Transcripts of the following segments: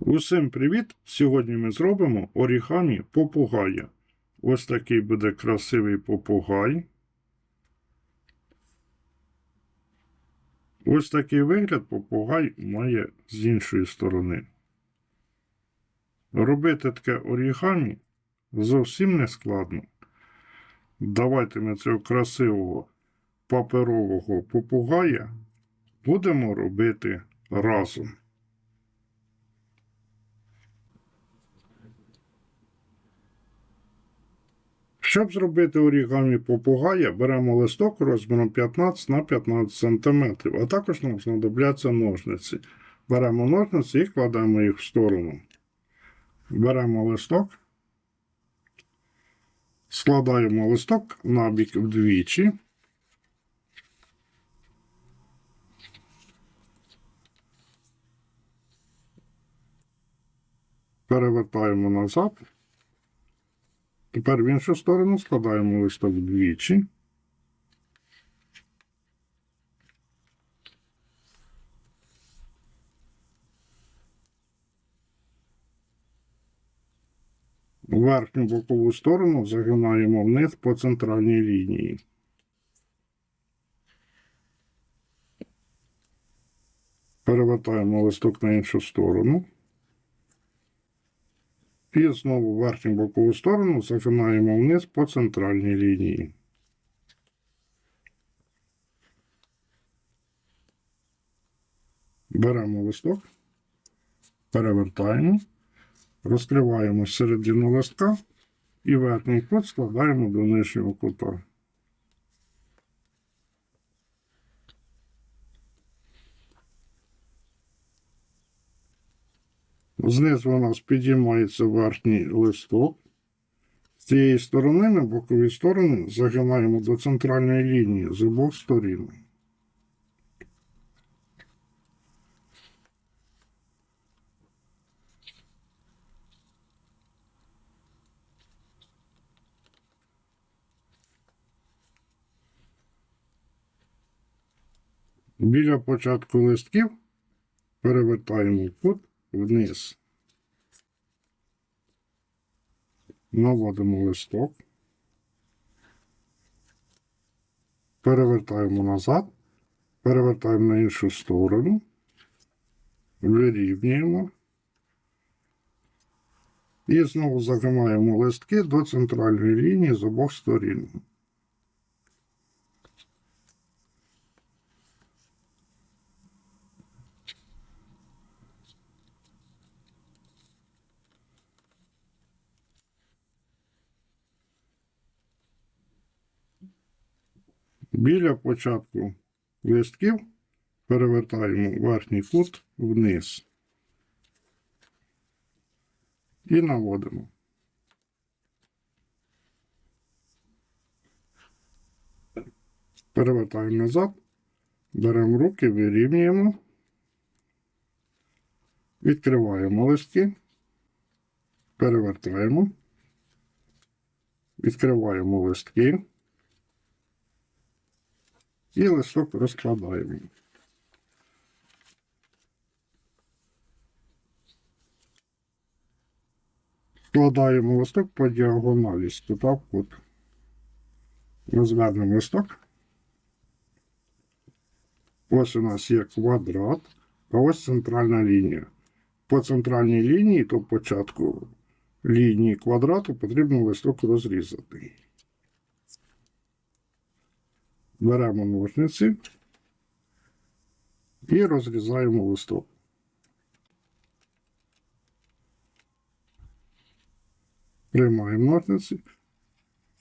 Усім привіт! Сьогодні ми зробимо орігамі попугая. Ось такий буде красивий попугай. Ось такий вигляд попугай має з іншої сторони. Робити таке орігамі зовсім не складно. Давайте ми цього красивого паперового попугая будемо робити разом. Щоб зробити орігамі попугая, беремо листок розміром 15 на 15 см, а також нам знадобляться ножниці. Беремо ножниці і кладемо їх в сторону. Беремо листок, складаємо листок набік вдвічі. Перевертаємо назад. Тепер в іншу сторону складаємо листок двічі. Верхню бокову сторону загинаємо вниз по центральній лінії. Перевертаємо листок на іншу сторону. І знову верхню бокову сторону загинаємо вниз по центральній лінії. Беремо листок, перевертаємо, розкриваємо середину листка і верхній кут складаємо до нижнього кута. Знизу у нас підіймається верхній листок. З цієї сторони на бокові сторони загинаємо до центральної лінії з обох сторін. Біля початку листків перевертаємо кут вниз. Наводимо листок. Перевертаємо назад. Перевертаємо на іншу сторону. Вирівнюємо. І знову загинаємо листки до центральної лінії з обох сторін. Біля початку листків перевертаємо верхній кут вниз і наводимо. Перевертаємо назад, беремо руки, вирівнюємо, відкриваємо листки, перевертаємо, відкриваємо листки. І листок розкладаємо. Складаємо листок по діагоналі кута в. Розвернемо листок. Ось у нас є квадрат, а ось центральна лінія. По центральній лінії, то початку лінії квадрату, потрібно листок розрізати. Беремо ножниці і розрізаємо листок. Приймаємо ножниці.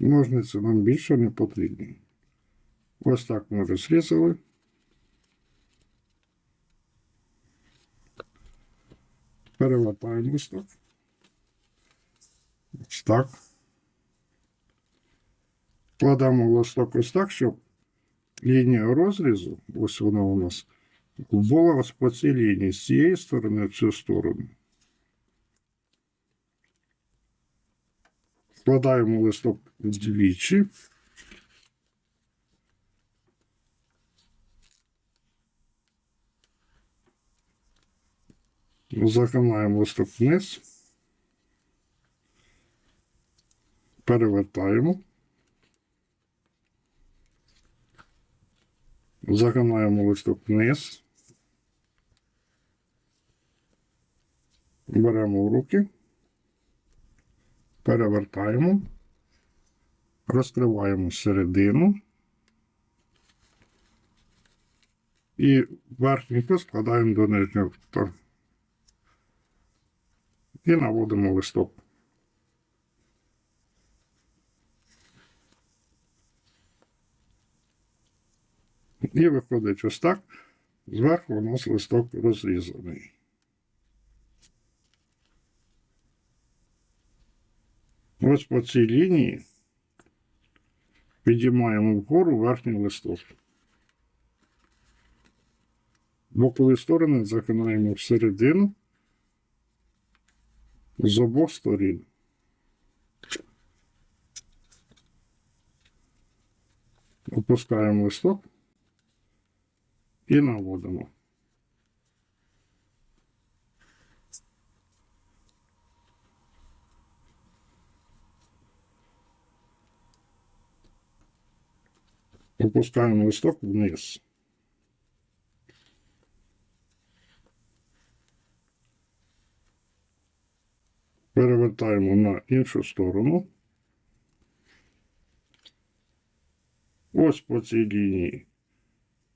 Ножниці нам більше не потрібні. Ось так ми розрізали. Перевертаємо листок. Ось так. Кладемо листок ось так, щоб лінія розрізу, ось вона у нас, була ось по цій лінії, з цієї сторони в цю сторону. Складаємо листок вдвічі. Загинаємо листок вниз. Перевертаємо. Загинаємо листок вниз. Беремо в руки. Перевертаємо. Розкриваємо середину. І верхній кут складаємо до нижнього. І наводимо листок. І виходить ось так. Зверху у нас листок розрізаний. Ось по цій лінії підіймаємо вгору верхній листок. Бокові сторони загинаємо всередину з обох сторін. Опускаємо листок і наводимо. Опускаємо листок вниз. Перевертаємо на іншу сторону. Ось по цій лінії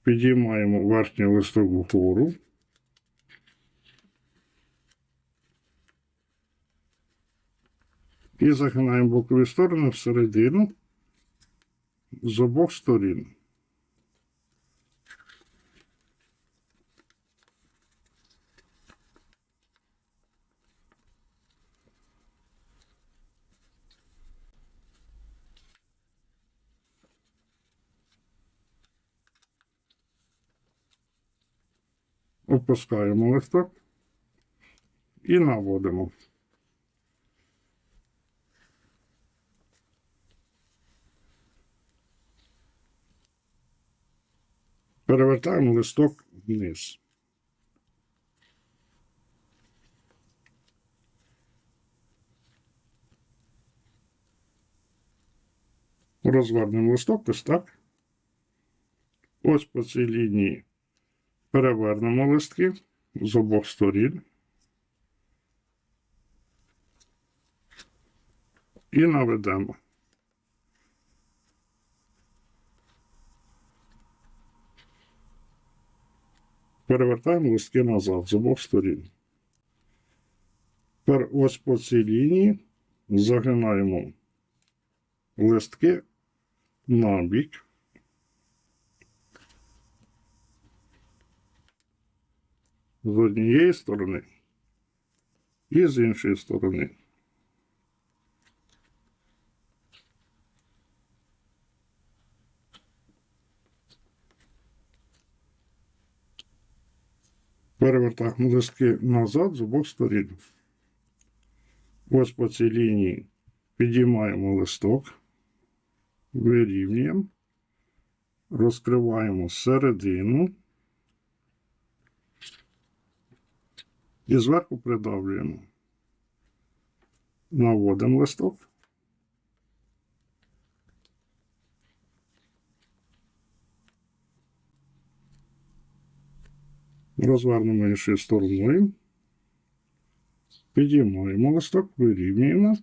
підіймаємо верхню листову вгору. І загинаємо бокові сторони всередину з обох сторін. Опускаємо листок і наводимо. Перевертаємо листок вниз. Розвернемо листок ось так. Ось по цій лінії перевернемо листки з обох сторін. І наведемо. Перевертаємо листки назад з обох сторін. Тепер ось по цій лінії загинаємо листки на бік. З однієї сторони і з іншої сторони. Перевертаємо листки назад з обох сторін. Ось по цій лінії підіймаємо листок, вирівнюємо, розкриваємо середину і зверху придавлюємо. Наводимо листок. Розвернемо іншою стороною. Підіймаємо листок, вирівнюємо,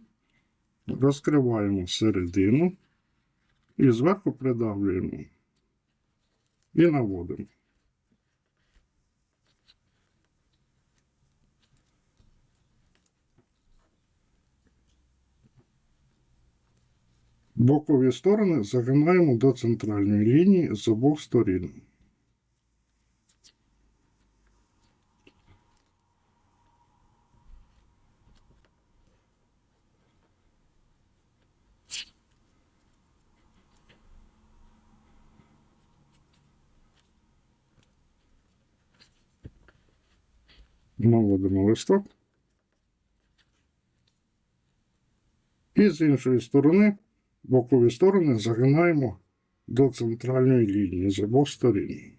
розкриваємо середину і зверху придавлюємо. І наводимо. Бокові сторони загинаємо до центральної лінії з обох сторін. Наводимо листок. І з іншої сторони бокові сторони загинаємо до центральної лінії з обох сторін.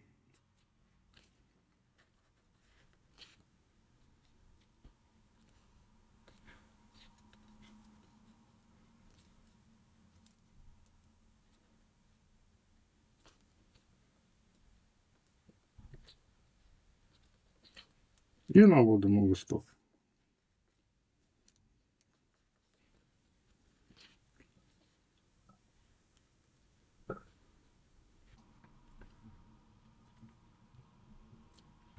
І наводимо листок.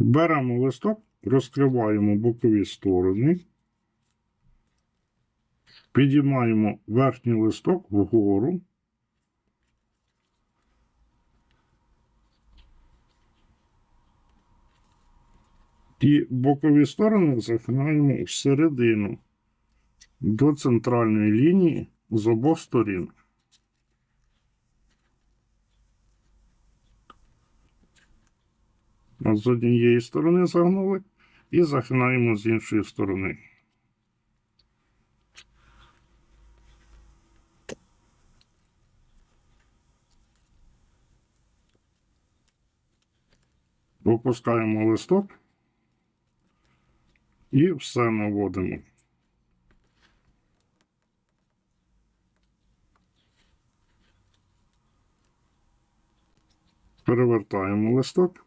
Беремо листок, розкриваємо бокові сторони, підіймаємо верхній листок вгору. І бокові сторони загинаємо всередину до центральної лінії з обох сторін. З однієї сторони загнули і загинаємо з іншої сторони. Опускаємо листок і все наводимо. Перевертаємо листок.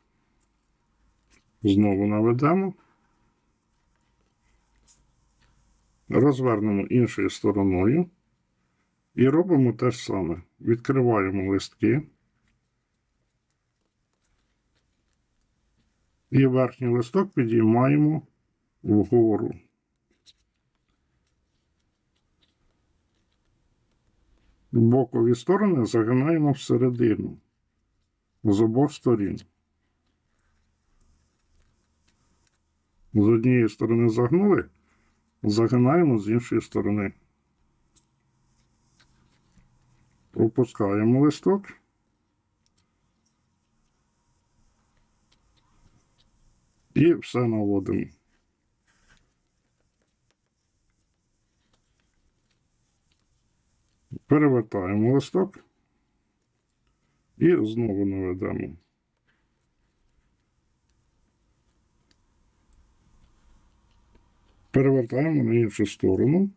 Знову наведемо. Розвернемо іншою стороною. І робимо те ж саме. Відкриваємо листки. І верхній листок підіймаємо вгору. Бокові сторони загинаємо всередину з обох сторін. З однієї сторони загнули, загинаємо з іншої сторони. Опускаємо листок. І все наводимо. Перевертаємо листок і знову наведемо. Перевертаємо на іншу сторону.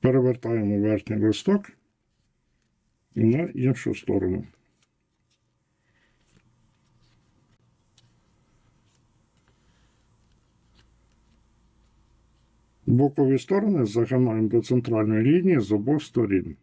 Перевертаємо верхній листок на іншу сторону. Бокові сторони загинаємо до центральної лінії з обох сторін.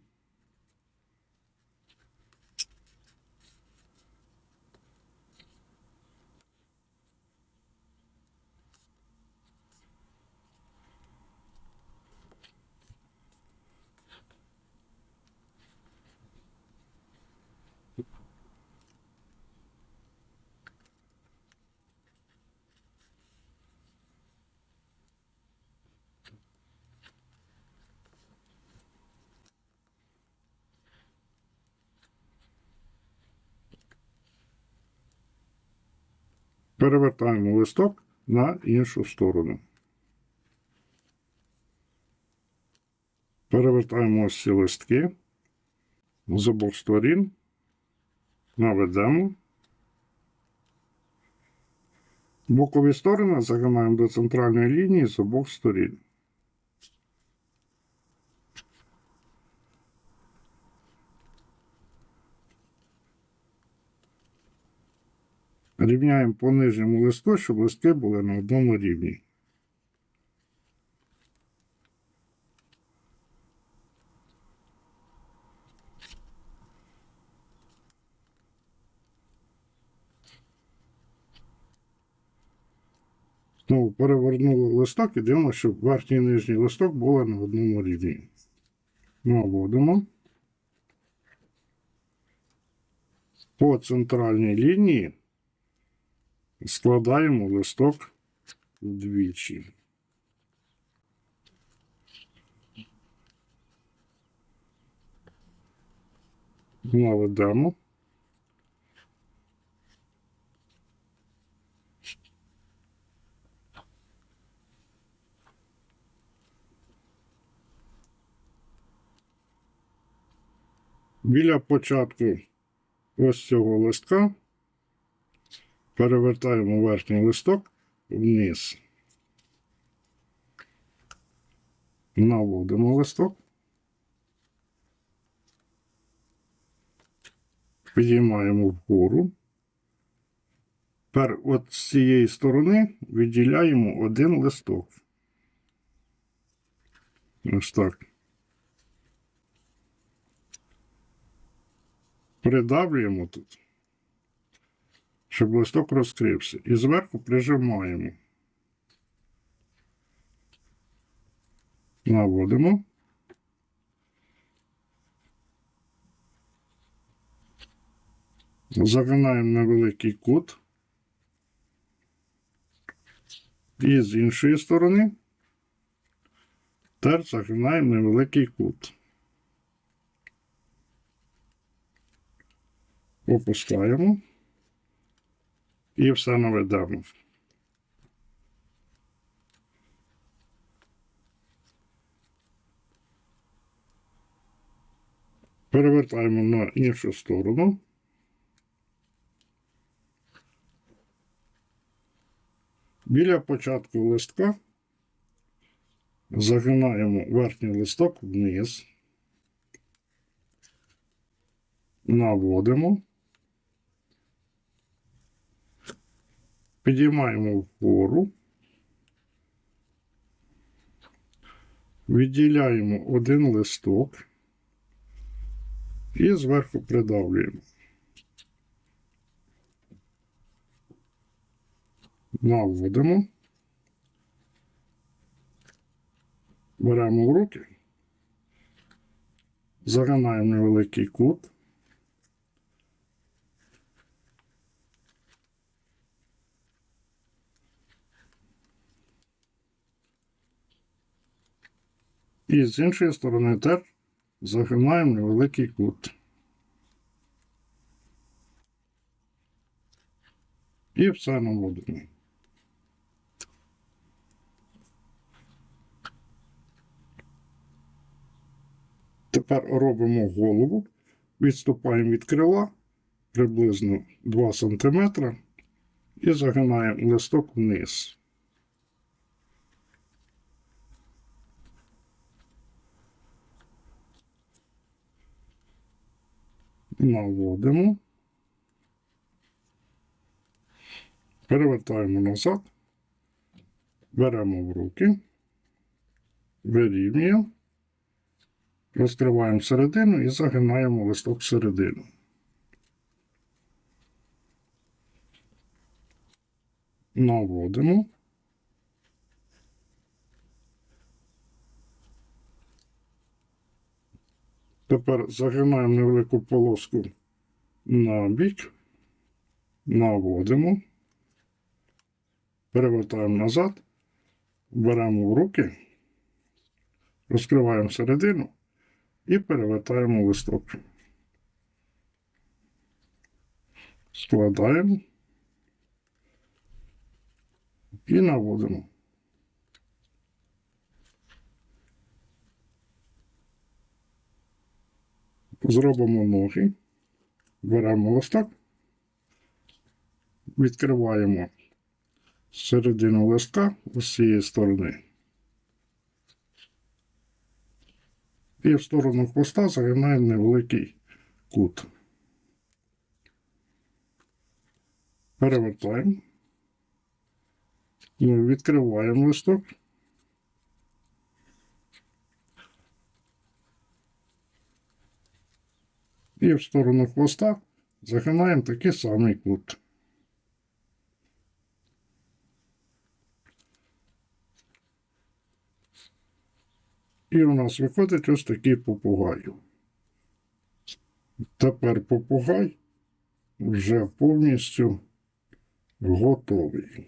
Перевертаємо листок на іншу сторону. Перевертаємо ось ці листки з обох сторін. Наведемо. Бокові сторони загинаємо до центральної лінії з обох сторін. Рівняємо по нижньому листу, щоб листки були на одному рівні. Знову перевернули листок і дивимося, щоб верхній і нижній листок були на одному рівні. Наводимо. По центральній лінії складаємо листок вдвічі. Наведемо. Біля початку ось цього листка перевертаємо верхній листок вниз. Наводимо листок. Підіймаємо вгору. Тепер от з цієї сторони відділяємо один листок. Ось так. Придавлюємо тут, щоб листок розкрився. І зверху прижимаємо. Наводимо. Загинаємо на великий кут. І з іншої сторони теж загинаємо на великий кут. Опускаємо і все наведемо. Перевертаємо на іншу сторону. Біля початку листка загинаємо верхній листок вниз, наводимо, підіймаємо вгору, відділяємо один листок і зверху придавлюємо. Наводимо. Беремо в руки. Загинаємо невеликий кут. І з іншої сторони теж загинаємо невеликий кут. І все наводимо. Тепер робимо голову, відступаємо від крила приблизно 2 см і загинаємо листок вниз. Наводимо. Перевертаємо назад, беремо в руки, вирівнюємо, розкриваємо середину і загинаємо листок всередину. Наводимо. Тепер загинаємо невелику полоску на бік, наводимо. Перевертаємо назад, беремо в руки, розкриваємо середину і перевертаємо листок. Складаємо і наводимо. Зробимо ноги, беремо листок, відкриваємо середину листка з цієї сторони. І в сторону хвоста загинаємо невеликий кут. Перевертаємо. Відкриваємо листок. І в сторону хвоста загинаємо такий самий кут. І у нас виходить ось такий попугай. Тепер попугай вже повністю готовий.